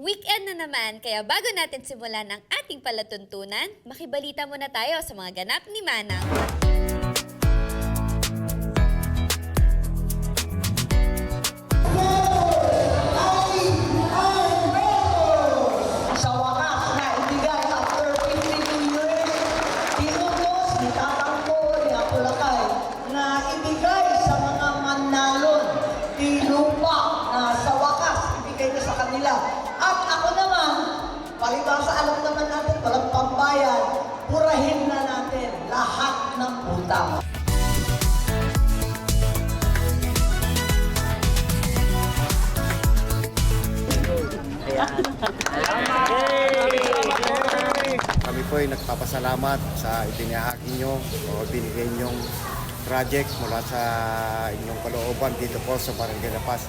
Weekend na naman, kaya bago natin simulan ang ating palatuntunan, makibalita muna tayo sa mga ganap ni Manang. Kami po ay nagpapasalamat sa itinahagi nyo o binigay nyong project mula sa inyong kalooban dito po sa Barangay Lapas.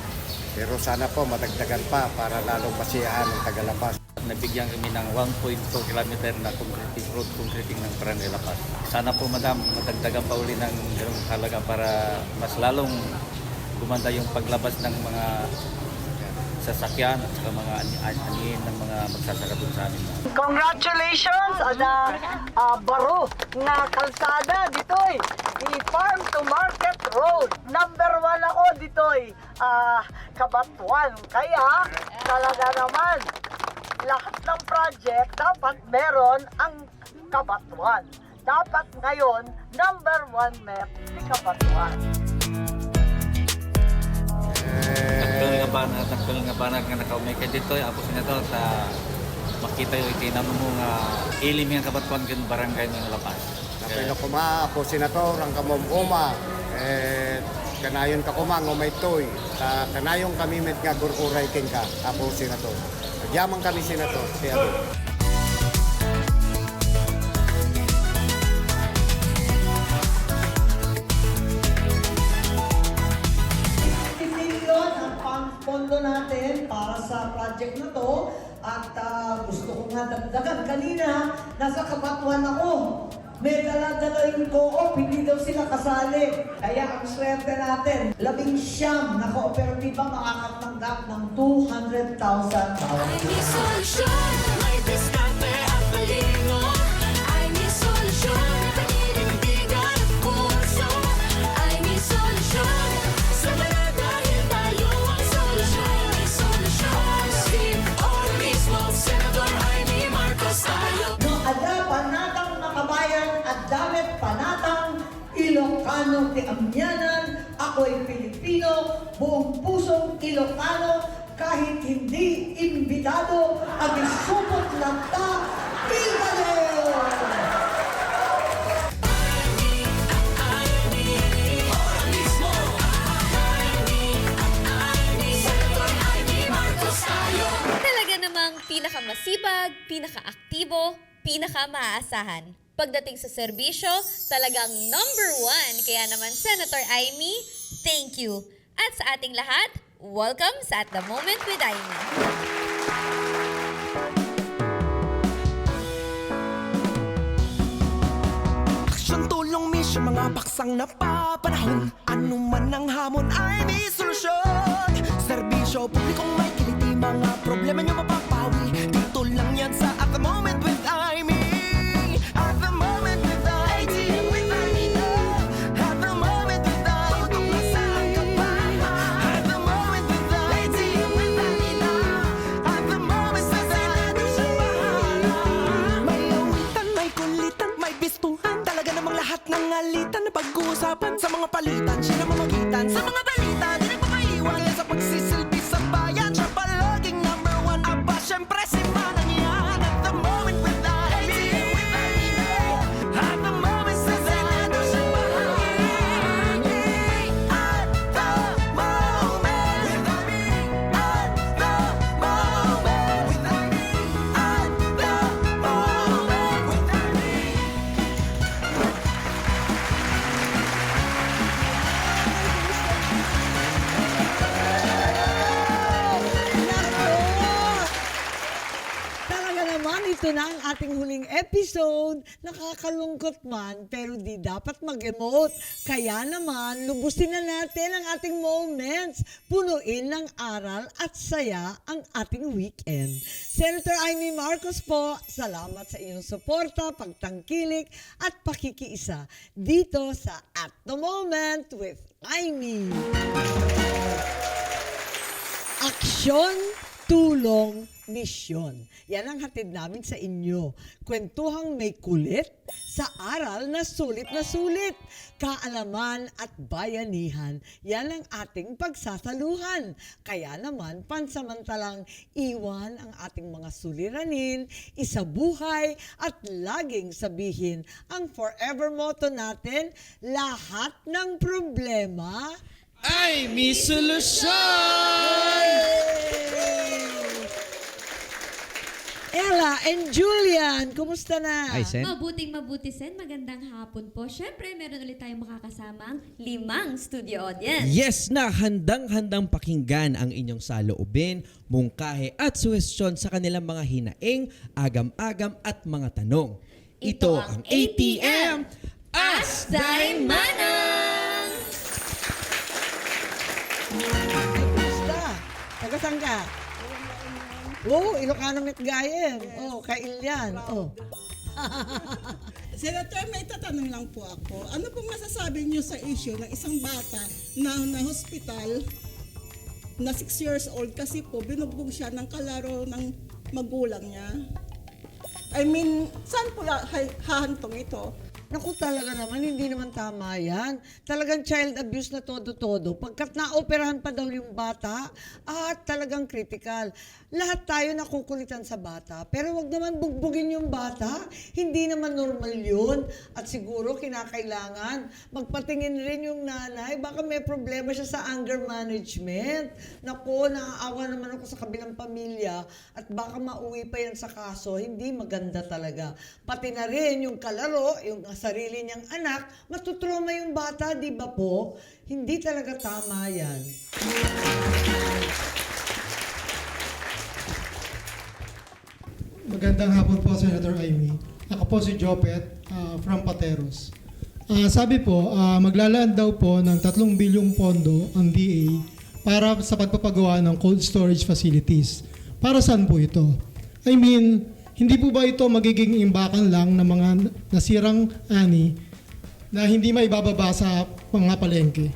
Pero sana po madagdagan pa para lalong masiyahan ng Tagalapas. Nabigyan kami ng 1.2 kilometer na concreting road concreting ng Barangay Lapas. Sana po madam, madagdagan pa uli ng ganung halaga para mas lalong gumanda yung paglabas ng mga sasakyan at saka mga ani- anihin ng mga magsasaka dun sa amin. Congratulations ada uh, baro na kalsada ditoy. I farm to market road. Number one ako ditoy. ah kabatuan. Kaya talaga naman lahat ng project dapat meron ang kabatuan. Dapat ngayon number one map si kabatuan. Nagkaroon nga ba na nagkaroon nga na nakaumay ka dito ako senator sa makita yung itinamo mo nga ilim yung kabatuan kan barangay ng Lapas. Napay na kuma, ako senator, ang kamumuma, eh, kanayon ka kumang o may toy, ta kanayon kami met nga gurkuray king ka, ako senator. Nagyamang kami senator, kaya sa project na to at ah, gusto ko nga dagdagan. Kanina, nasa kabatuan ako. May dala-dala yung co-op, hindi daw sila kasali. Kaya ang swerte natin, labing siyam na kooperatiba makakatanggap ng 200,000 bawat kahit hindi imbitado, at isupot lang ta, Pilgalo! Senador Jaime Marcos tayo Talaga namang pinakamasibag, pinakaaktibo, pinakamaasahan. Pagdating sa serbisyo, talagang number one. Kaya naman, Senator Amy, thank you. At sa ating lahat, welcome sa At The Moment with Amy. Aksyon, tulong, misyon, mga paksang napapanahon Ano man ang hamon ay may solusyon Serbisyo, publikong may kiliti Mga problema nyo mapapawi namang lahat ng alitan na pag-uusapan Sa mga palitan, siya na Sa mga balita, di nagpapaiwan. Kaya sa pagsisilbi episode. Nakakalungkot man, pero di dapat mag-emote. Kaya naman, lubusin na natin ang ating moments. Punuin ng aral at saya ang ating weekend. Senator Amy Marcos po, salamat sa inyong suporta, pagtangkilik at pakikiisa dito sa At The Moment with Amy. Aksyon, tulong, misyon. Yan ang hatid namin sa inyo. Kwentuhang may kulit sa aral na sulit na sulit. Kaalaman at bayanihan, yan ang ating pagsasaluhan. Kaya naman, pansamantalang iwan ang ating mga suliranin, isabuhay at laging sabihin ang forever motto natin, lahat ng problema Ay, may solusyon! Ella and Julian, kumusta na? Ay, Sen? Mabuting mabuti, Sen. Magandang hapon po. Siyempre, meron ulit tayong makakasamang limang studio audience. Yes na handang-handang pakinggan ang inyong saloobin, mungkahe at suwestyon sa kanilang mga hinaing, agam-agam at mga tanong. Ito, ang ATM Ask Thy Manang! Kumusta? Taga saan ka? Oo, oh, Ilocano Metgayen. Oo, oh, Kailyan. Oh. Senator, may tatanong lang po ako. Ano pong masasabi niyo sa issue ng isang bata na na hospital na 6 years old kasi po binugbog siya ng kalaro ng magulang niya? I mean, saan po hahantong ito? Naku talaga naman, hindi naman tama yan. Talagang child abuse na todo-todo. Pagkat naoperahan pa daw yung bata, at talagang critical. Lahat tayo nakukulitan sa bata, pero wag naman bugbugin yung bata. Hindi naman normal yun. At siguro kinakailangan magpatingin rin yung nanay. Baka may problema siya sa anger management. Naku, naaawa naman ako sa kabilang pamilya at baka mauwi pa yan sa kaso. Hindi maganda talaga. Pati na rin yung kalaro, yung sarili niyang anak, matutroma yung bata, di ba po? Hindi talaga tama yan. Magandang hapon po, Senator Amy. Ako po si Jopet ah, from Pateros. Ah, sabi po, ah, maglalaan daw po ng 3 bilyong pondo ang DA para sa pagpapagawa ng cold storage facilities. Para saan po ito? I mean, hindi po ba ito magiging imbakan lang ng mga nasirang ani na hindi maibababa sa mga palengke?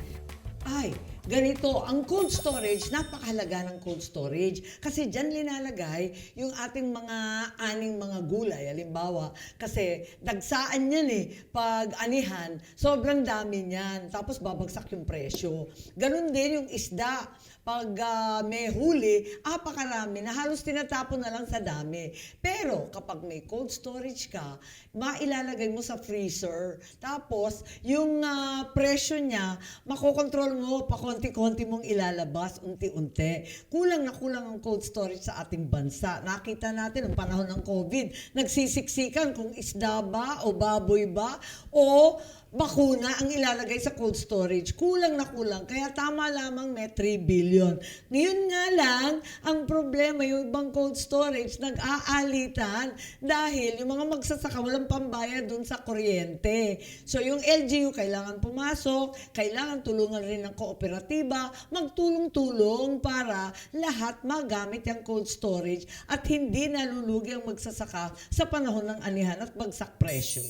Ay, ganito, ang cold storage, napakahalaga ng cold storage. Kasi dyan linalagay yung ating mga aning mga gulay. Halimbawa, kasi dagsaan yan eh. Pag anihan, sobrang dami niyan. Tapos babagsak yung presyo. Ganon din yung isda. Pag ah, may huli, apakarami na halos tinatapon na lang sa dami. Pero kapag may cold storage ka, mailalagay mo sa freezer. Tapos, yung ah, presyo niya, makokontrol mo, pa konti-konti mong ilalabas, unti-unti. Kulang na kulang ang cold storage sa ating bansa. Nakita natin ang panahon ng COVID, nagsisiksikan kung isda ba o baboy ba o bakuna ang ilalagay sa cold storage. Kulang na kulang. Kaya tama lamang may 3 billion. Ngayon nga lang, ang problema, yung ibang cold storage, nag-aalitan dahil yung mga magsasaka walang pambayad dun sa kuryente. So yung LGU kailangan pumasok, kailangan tulungan rin ng kooperatiba, magtulong-tulong para lahat magamit yung cold storage at hindi nalulugi ang magsasaka sa panahon ng anihan at bagsak presyo.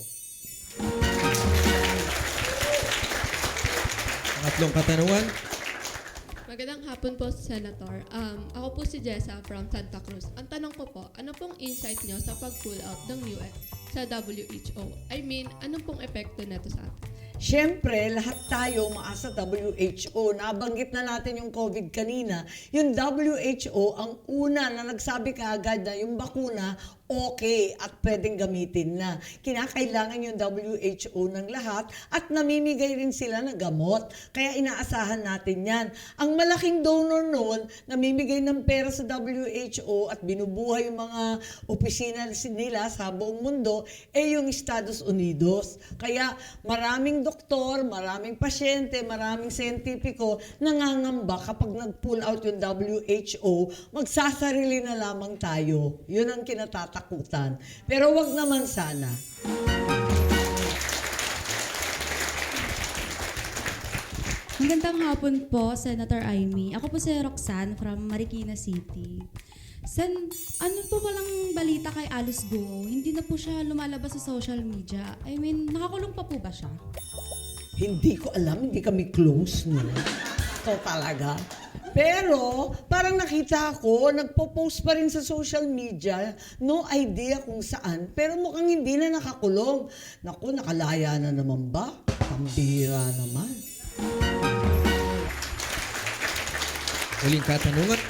Pangatlong katanungan, Magandang hapon po, Senator. Um, ako po si Jessa from Santa Cruz. Ang tanong ko po, ano pong insight nyo sa pag-pull out ng US sa WHO? I mean, anong pong epekto neto sa atin? Siyempre, lahat tayo maasa WHO. Nabanggit na natin yung COVID kanina. Yung WHO, ang una na nagsabi kaagad na yung bakuna, okay at pwedeng gamitin na. Kinakailangan yung WHO ng lahat at namimigay rin sila ng gamot. Kaya inaasahan natin yan. Ang malaking donor noon, namimigay ng pera sa WHO at binubuhay yung mga opisina nila sa buong mundo, eh yung Estados Unidos. Kaya maraming doktor, maraming pasyente, maraming siyentipiko nangangamba kapag nag-pull out yung WHO, magsasarili na lamang tayo. Yun ang kinatatakot kinatatakutan. Pero wag naman sana. Magandang hapon po, Senator Amy. Ako po si Roxanne from Marikina City. Sen, ano po palang balita kay Alice Go? Hindi na po siya lumalabas sa social media. I mean, nakakulong pa po ba siya? Hindi ko alam, hindi kami close, no? Ito talaga. Pero, parang nakita ko, nagpo-post pa rin sa social media, no idea kung saan, pero mukhang hindi na nakakulong. Naku, nakalaya na naman ba? Pambira naman. Uling katanungan.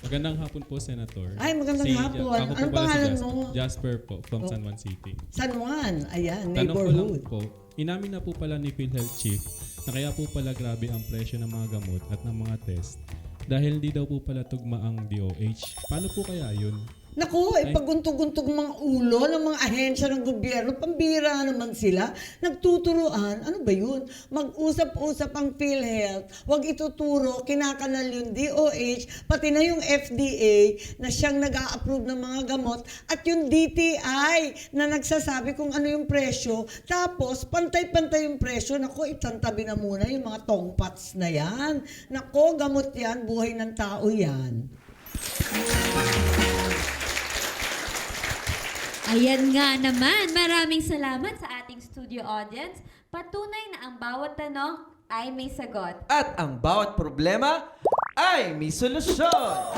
Magandang hapon po, Senator. Ay, magandang Si- hapon. Ako po Anong pala si pangalan Jas- mo? Jasper po, from Oh. San Juan City. San Juan, ayan, Tanong ko lang neighborhood. po, inamin na po pala ni PhilHealth Chief na kaya po pala grabe ang presyo ng mga gamot at ng mga test dahil hindi daw po pala tugma ang DOH. Paano po kaya yun? Naku, Ay. ipaguntog-guntog mga ulo ng mga ahensya ng gobyerno, pambira naman sila. Nagtuturoan, ano ba yun? Mag-usap-usap ang PhilHealth, wag ituturo, kinakanal yung DOH, pati na yung FDA na siyang nag approve ng mga gamot, at yung DTI na nagsasabi kung ano yung presyo. Tapos, pantay-pantay yung presyo. Naku, itantabi na muna yung mga tongpats na yan. Naku, gamot yan, buhay ng tao yan. Ayan nga naman, maraming salamat sa ating studio audience. Patunay na ang bawat tanong ay may sagot. At ang bawat problema ay may solusyon.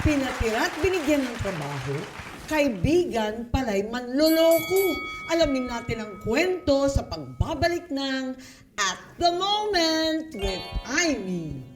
Pinatira at binigyan ng trabaho, kaibigan pala'y manloloko. Alamin natin ang kwento sa pagbabalik ng At the Moment with Amy.